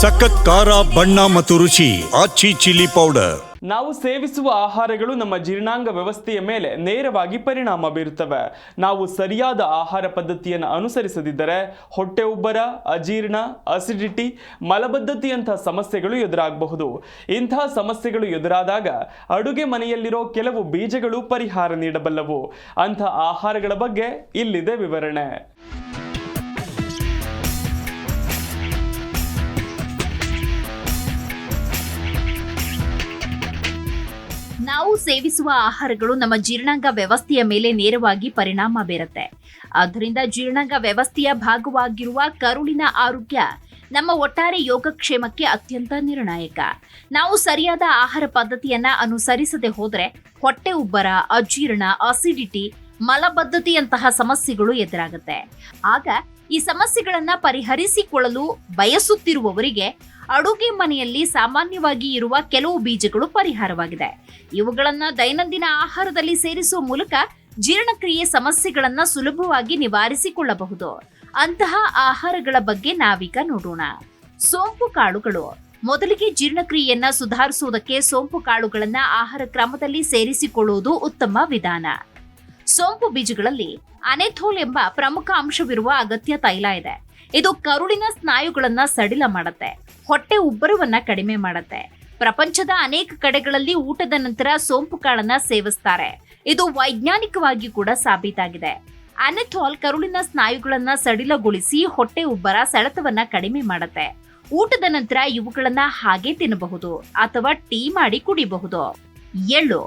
ಸಖತ್ ಖಾರ, ಬಣ್ಣ ಮತ್ತು ರುಚಿ, ಆಚಿ ಚಿಲ್ಲಿ ಪೌಡರ್. ನಾವು ಸೇವಿಸುವ ಆಹಾರಗಳು ನಮ್ಮ ಜೀರ್ಣಾಂಗ ವ್ಯವಸ್ಥೆಯ ಮೇಲೆ ನೇರವಾಗಿ ಪರಿಣಾಮ ಬೀರುತ್ತವೆ. ನಾವು ಸರಿಯಾದ ಆಹಾರ ಪದ್ಧತಿಯನ್ನು ಅನುಸರಿಸದಿದ್ದರೆ ಹೊಟ್ಟೆ ಉಬ್ಬರ, ಅಜೀರ್ಣ ಅಸಿಡಿಟಿ ಮಲಬದ್ಧತೆಯಂತಹ ಸಮಸ್ಯೆಗಳು ಎದುರಾಗಬಹುದು. ಇಂತಹ ಸಮಸ್ಯೆಗಳು ಎದುರಾದಾಗ ಅಡುಗೆ ಮನೆಯಲ್ಲಿರೋ ಕೆಲವು ಬೀಜಗಳು ಪರಿಹಾರ ನೀಡಬಲ್ಲವು. ಅಂಥ ಆಹಾರಗಳ ಬಗ್ಗೆ ಇಲ್ಲಿದೆ ವಿವರಣೆ. ನಾವು ಸೇವಿಸುವ ಆಹಾರಗಳು ನಮ್ಮ ಜೀರ್ಣಾಂಗ ವ್ಯವಸ್ಥೆಯ ಮೇಲೆ ನೇರವಾಗಿ ಪರಿಣಾಮ ಬೀರುತ್ತೆ. ಆದ್ದರಿಂದ ಜೀರ್ಣಾಂಗ ವ್ಯವಸ್ಥೆಯ ಭಾಗವಾಗಿರುವ ಕರುಳಿನ ಆರೋಗ್ಯ ನಮ್ಮ ಒಟ್ಟಾರೆ ಯೋಗಕ್ಷೇಮಕ್ಕೆ ಅತ್ಯಂತ ನಿರ್ಣಾಯಕ. ನಾವು ಸರಿಯಾದ ಆಹಾರ ಪದ್ಧತಿಯನ್ನ ಅನುಸರಿಸದೆ ಹೋದರೆ ಹೊಟ್ಟೆ ಉಬ್ಬರ, ಅಜೀರ್ಣ ಅಸಿಡಿಟಿ ಮಲಬದ್ಧತೆಯಂತಹ ಸಮಸ್ಯೆಗಳು ಎದುರಾಗುತ್ತೆ. ಆಗ ಈ ಸಮಸ್ಯೆಗಳನ್ನ ಪರಿಹರಿಸಿಕೊಳ್ಳಲು ಬಯಸುತ್ತಿರುವವರಿಗೆ ಅಡುಗೆ ಮನೆಯಲ್ಲಿ ಸಾಮಾನ್ಯವಾಗಿ ಇರುವ ಕೆಲವು ಬೀಜಗಳು ಪರಿಹಾರವಾಗಿದೆ. ಇವುಗಳನ್ನ ದೈನಂದಿನ ಆಹಾರದಲ್ಲಿ ಸೇರಿಸುವ ಮೂಲಕ ಜೀರ್ಣಕ್ರಿಯೆ ಸಮಸ್ಯೆಗಳನ್ನ ಸುಲಭವಾಗಿ ನಿವಾರಿಸಿಕೊಳ್ಳಬಹುದು. ಅಂತಹ ಆಹಾರಗಳ ಬಗ್ಗೆ ನಾವೀಗ ನೋಡೋಣ. ಸೋಂಪು ಕಾಳುಗಳು. ಮೊದಲಿಗೆ ಜೀರ್ಣಕ್ರಿಯೆಯನ್ನ ಸುಧಾರಿಸುವುದಕ್ಕೆ ಸೋಂಪು ಕಾಳುಗಳನ್ನ ಆಹಾರ ಕ್ರಮದಲ್ಲಿ ಸೇರಿಸಿಕೊಳ್ಳುವುದು ಉತ್ತಮ ವಿಧಾನ. ಸೋಂಪು ಬೀಜಗಳಲ್ಲಿ ಅನೆಥೋಲ್ ಎಂಬ ಪ್ರಮುಖ ಅಂಶವಿರುವ ಅಗತ್ಯ ತೈಲ ಇದೆ. ಇದು ಕರುಳಿನ ಸ್ನಾಯುಗಳನ್ನ ಸಡಿಲ ಮಾಡುತ್ತೆ, ಹೊಟ್ಟೆ ಉಬ್ಬರವನ್ನ ಕಡಿಮೆ ಮಾಡುತ್ತೆ. ಪ್ರಪಂಚದ ಅನೇಕ ಕಡೆಗಳಲ್ಲಿ ಊಟದ ನಂತರ ಸೋಂಪು ಕಾಳನ್ನ ಸೇವಿಸ್ತಾರೆ. ಇದು ವೈಜ್ಞಾನಿಕವಾಗಿ ಕೂಡ ಸಾಬೀತಾಗಿದೆ. ಅನೆಥೋಲ್ ಕರುಳಿನ ಸ್ನಾಯುಗಳನ್ನ ಸಡಿಲಗೊಳಿಸಿ ಹೊಟ್ಟೆ ಉಬ್ಬರ ಸೆಳೆತವನ್ನ ಕಡಿಮೆ ಮಾಡುತ್ತೆ. ಊಟದ ನಂತರ ಇವುಗಳನ್ನ ಹಾಗೆ ತಿನ್ನಬಹುದು ಅಥವಾ ಟೀ ಮಾಡಿ ಕುಡಿಬಹುದು. ಎಳ್ಳು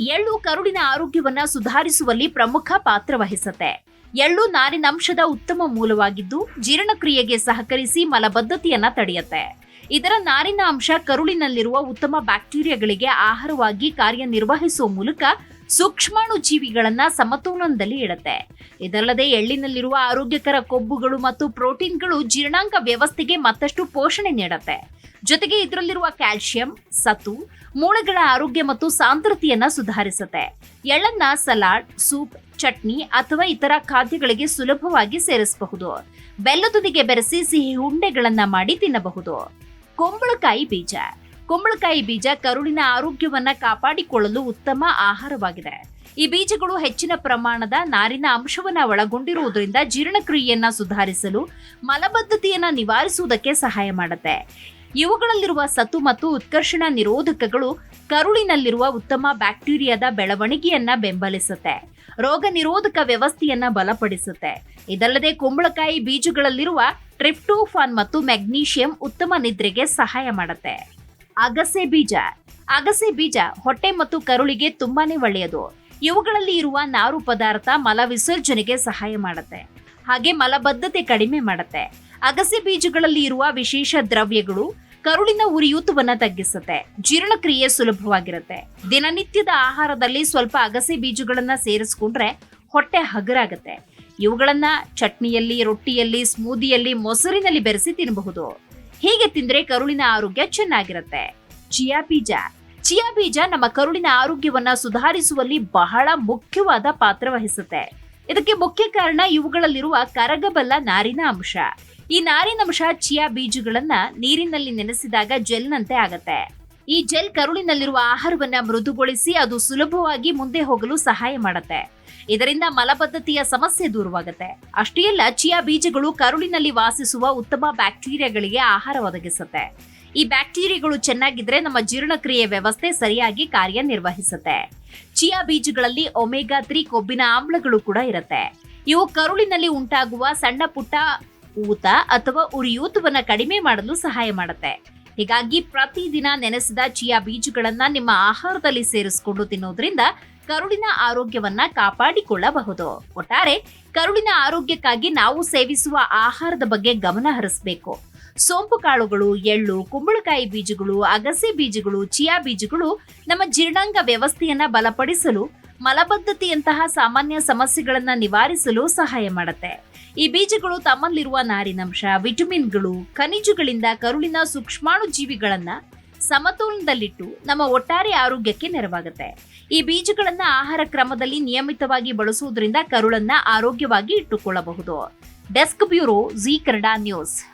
ಎಳ್ಳು ಕರುಳಿನ ಆರೋಗ್ಯವನ್ನ ಸುಧಾರಿಸುವಲ್ಲಿ ಪ್ರಮುಖ ಪಾತ್ರ ವಹಿಸುತ್ತೆ. ಎಳ್ಳು ನಾರಿನಂಶದ ಉತ್ತಮ ಮೂಲವಾಗಿದ್ದು ಜೀರ್ಣಕ್ರಿಯೆಗೆ ಸಹಕರಿಸಿ ಮಲಬದ್ಧತೆಯನ್ನ ತಡೆಯುತ್ತೆ. ಇದರ ನಾರಿನ ಅಂಶ ಕರುಳಿನಲ್ಲಿರುವ ಉತ್ತಮ ಬ್ಯಾಕ್ಟೀರಿಯಾಗಳಿಗೆ ಆಹಾರವಾಗಿ ಕಾರ್ಯನಿರ್ವಹಿಸುವ ಮೂಲಕ ಸೂಕ್ಷ್ಮಾಣು ಜೀವಿಗಳನ್ನ ಸಮತೋಲನದಲ್ಲಿ ಇಡುತ್ತೆ. ಇದಲ್ಲದೆ ಎಳ್ಳಿನಲ್ಲಿರುವ ಆರೋಗ್ಯಕರ ಕೊಬ್ಬುಗಳು ಮತ್ತು ಪ್ರೋಟೀನ್ಗಳು ಜೀರ್ಣಾಂಗ ವ್ಯವಸ್ಥೆಗೆ ಮತ್ತಷ್ಟು ಪೋಷಣೆ ನೀಡುತ್ತೆ. ಜೊತೆಗೆ ಇದರಲ್ಲಿರುವ ಕ್ಯಾಲ್ಸಿಯಂ ಸತು ಮೂಳೆಗಳ ಆರೋಗ್ಯ ಮತ್ತು ಸಾಂದ್ರತೆಯನ್ನ ಸುಧಾರಿಸುತ್ತೆ. ಎಳ್ಳನ್ನ ಸಲಾಡ್, ಸೂಪ್, ಚಟ್ನಿ ಅಥವಾ ಇತರ ಖಾದ್ಯಗಳಿಗೆ ಸುಲಭವಾಗಿ ಸೇರಿಸಬಹುದು. ಬೆಲ್ಲದೊಂದಿಗೆ ಬೆರೆಸಿ ಸಿಹಿ ಉಂಡೆಗಳನ್ನ ಮಾಡಿ ತಿನ್ನಬಹುದು. ಕುಂಬಳಕಾಯಿ ಬೀಜ. ಕುಂಬಳಕಾಯಿ ಬೀಜ ಕರುಳಿನ ಆರೋಗ್ಯವನ್ನ ಕಾಪಾಡಿಕೊಳ್ಳಲು ಉತ್ತಮ ಆಹಾರವಾಗಿದೆ. ಈ ಬೀಜಗಳು ಹೆಚ್ಚಿನ ಪ್ರಮಾಣದ ನಾರಿನ ಅಂಶವನ್ನ ಒಳಗೊಂಡಿರುವುದರಿಂದ ಜೀರ್ಣಕ್ರಿಯೆಯನ್ನ ಸುಧಾರಿಸಲು ಮಲಬದ್ಧತೆಯನ್ನ ನಿವಾರಿಸುವುದಕ್ಕೆ ಸಹಾಯ ಮಾಡುತ್ತೆ. ಇವುಗಳಲ್ಲಿರುವ ಸತು ಮತ್ತು ಉತ್ಕರ್ಷಣ ನಿರೋಧಕಗಳು ಕರುಳಿನಲ್ಲಿರುವ ಉತ್ತಮ ಬ್ಯಾಕ್ಟೀರಿಯಾದ ಬೆಳವಣಿಗೆಯನ್ನ ಬೆಂಬಲಿಸುತ್ತೆ. ರೋಗ ನಿರೋಧಕ ವ್ಯವಸ್ಥೆಯನ್ನ ಬಲಪಡಿಸುತ್ತೆ. ಇದಲ್ಲದೆ ಕುಂಬಳಕಾಯಿ ಬೀಜಗಳಲ್ಲಿರುವ ಟ್ರಿಪ್ಟೋಫಾನ್ ಮತ್ತು ಮೆಗ್ನೀಷಿಯಂ ಉತ್ತಮ ನಿದ್ರೆಗೆ ಸಹಾಯ ಮಾಡುತ್ತೆ. ಅಗಸೆ ಬೀಜ. ಅಗಸೆ ಬೀಜ ಹೊಟ್ಟೆ ಮತ್ತು ಕರುಳಿಗೆ ತುಂಬಾನೇ ಒಳ್ಳೆಯದು. ಇವುಗಳಲ್ಲಿ ಇರುವ ನಾರು ಪದಾರ್ಥ ಮಲ ವಿಸರ್ಜನೆಗೆ ಸಹಾಯ ಮಾಡುತ್ತೆ. ಹಾಗೆ ಮಲಬದ್ಧತೆ ಕಡಿಮೆ ಮಾಡುತ್ತೆ. ಅಗಸೆ ಬೀಜಗಳಲ್ಲಿ ಇರುವ ವಿಶೇಷ ದ್ರವ್ಯಗಳು ಕರುಳಿನ ಉರಿಯೂತವನ್ನ ತಗ್ಗಿಸುತ್ತೆ. ಜೀರ್ಣಕ್ರಿಯೆ ಸುಲಭವಾಗಿರುತ್ತೆ. ದಿನನಿತ್ಯದ ಆಹಾರದಲ್ಲಿ ಸ್ವಲ್ಪ ಅಗಸೆ ಬೀಜಗಳನ್ನ ಸೇರಿಸ್ಕೊಂಡ್ರೆ ಹೊಟ್ಟೆ ಹಗುರಾಗುತ್ತೆ. ಇವುಗಳನ್ನ ಚಟ್ನಿಯಲ್ಲಿ, ರೊಟ್ಟಿಯಲ್ಲಿ, ಸ್ಮೂದಿಯಲ್ಲಿ, ಮೊಸರಿನಲ್ಲಿ ಬೆರೆಸಿ ತಿನ್ನಬಹುದು ಹೀಗೆ ತಿಂದ್ರೆ ಕರುಳಿನ ಆರೋಗ್ಯ ಚೆನ್ನಾಗಿರುತ್ತೆ. ಚಿಯಾ ಬೀಜ. ಚಿಯಾ ಬೀಜ ನಮ್ಮ ಕರುಳಿನ ಆರೋಗ್ಯವನ್ನ ಸುಧಾರಿಸುವಲ್ಲಿ ಬಹಳ ಮುಖ್ಯವಾದ ಪಾತ್ರ ವಹಿಸುತ್ತೆ. ಇದಕ್ಕೆ ಮುಖ್ಯ ಕಾರಣ ಇವುಗಳಲ್ಲಿರುವ ಕರಗಬಲ್ಲ ನಾರಿನ ಅಂಶ. ಈ ನಾರಿನಂಶ ಚಿಯಾ ಬೀಜಗಳನ್ನ ನೀರಿನಲ್ಲಿ ನೆನೆಸಿದಾಗ ಜೆಲ್ನಂತೆ ಆಗತ್ತೆ. ಈ ಜೆಲ್ ಕರುಳಿನಲ್ಲಿರುವ ಆಹಾರವನ್ನ ಮೃದುಗೊಳಿಸಿ ಅದು ಸುಲಭವಾಗಿ ಮುಂದೆ ಹೋಗಲು ಸಹಾಯ ಮಾಡುತ್ತೆ. ಇದರಿಂದ ಮಲಬದ್ಧತೆಯ ಸಮಸ್ಯೆ ದೂರವಾಗುತ್ತೆ. ಅಷ್ಟೇ ಅಲ್ಲ, ಚಿಯಾ ಬೀಜಗಳು ಕರುಳಿನಲ್ಲಿ ವಾಸಿಸುವ ಉತ್ತಮ ಬ್ಯಾಕ್ಟೀರಿಯಾಗಳಿಗೆ ಆಹಾರ ಒದಗಿಸುತ್ತೆ. ಈ ಬ್ಯಾಕ್ಟೀರಿಯಾಗಳು ಚೆನ್ನಾಗಿದ್ರೆ ನಮ್ಮ ಜೀರ್ಣಕ್ರಿಯೆ ವ್ಯವಸ್ಥೆ ಸರಿಯಾಗಿ ಕಾರ್ಯನಿರ್ವಹಿಸುತ್ತೆ. ಚಿಯಾ ಬೀಜಗಳಲ್ಲಿ ಒಮೆಗಾ ತ್ರೀ ಕೊಬ್ಬಿನ ಆಮ್ಲಗಳು ಕೂಡ ಇರುತ್ತೆ. ಇವು ಕರುಳಿನಲ್ಲಿ ಉಂಟಾಗುವ ಸಣ್ಣ ಪುಟ್ಟ ಊತ ಅಥವಾ ಉರಿಯೂತವನ್ನು ಕಡಿಮೆ ಮಾಡಲು ಸಹಾಯ ಮಾಡುತ್ತೆ. ಹೀಗಾಗಿ ಪ್ರತಿದಿನ ನೆನೆಸಿದ ಚಿಯಾ ಬೀಜಗಳನ್ನ ನಿಮ್ಮ ಆಹಾರದಲ್ಲಿ ಸೇರಿಸಿಕೊಂಡು ತಿನ್ನೋದ್ರಿಂದ ಕರುಳಿನ ಆರೋಗ್ಯವನ್ನ ಕಾಪಾಡಿಕೊಳ್ಳಬಹುದು. ಒಟ್ಟಾರೆ ಕರುಳಿನ ಆರೋಗ್ಯಕ್ಕಾಗಿ ನಾವು ಸೇವಿಸುವ ಆಹಾರದ ಬಗ್ಗೆ ಗಮನ ಹರಿಸಬೇಕು. ಸೋಂಪು ಕಾಳುಗಳು, ಎಳ್ಳು, ಕುಂಬಳಕಾಯಿ ಬೀಜಗಳು, ಅಗಸೆ ಬೀಜಗಳು, ಚಿಯಾ ಬೀಜಗಳು ನಮ್ಮ ಜೀರ್ಣಾಂಗ ವ್ಯವಸ್ಥೆಯನ್ನ ಬಲಪಡಿಸಲು, ಮಲಬದ್ಧತೆಯಂತಹ ಸಾಮಾನ್ಯ ಸಮಸ್ಯೆಗಳನ್ನು ನಿವಾರಿಸಲು ಸಹಾಯ ಮಾಡುತ್ತೆ. ಈ ಬೀಜಗಳು ತಮ್ಮಲ್ಲಿರುವ ನಾರಿನಂಶ, ವಿಟಮಿನ್ಗಳು, ಖನಿಜಗಳಿಂದ ಕರುಳಿನ ಸೂಕ್ಷ್ಮಾಣು ಜೀವಿಗಳನ್ನ ಸಮತೋಲನದಲ್ಲಿಟ್ಟು ನಮ್ಮ ಒಟ್ಟಾರೆ ಆರೋಗ್ಯಕ್ಕೆ ನೆರವಾಗುತ್ತೆ. ಈ ಬೀಜಗಳನ್ನ ಆಹಾರ ಕ್ರಮದಲ್ಲಿ ನಿಯಮಿತವಾಗಿ ಬಳಸುವುದರಿಂದ ಕರುಳನ್ನ ಆರೋಗ್ಯವಾಗಿ ಇಟ್ಟುಕೊಳ್ಳಬಹುದು. Desk bureau Zee Kannada news.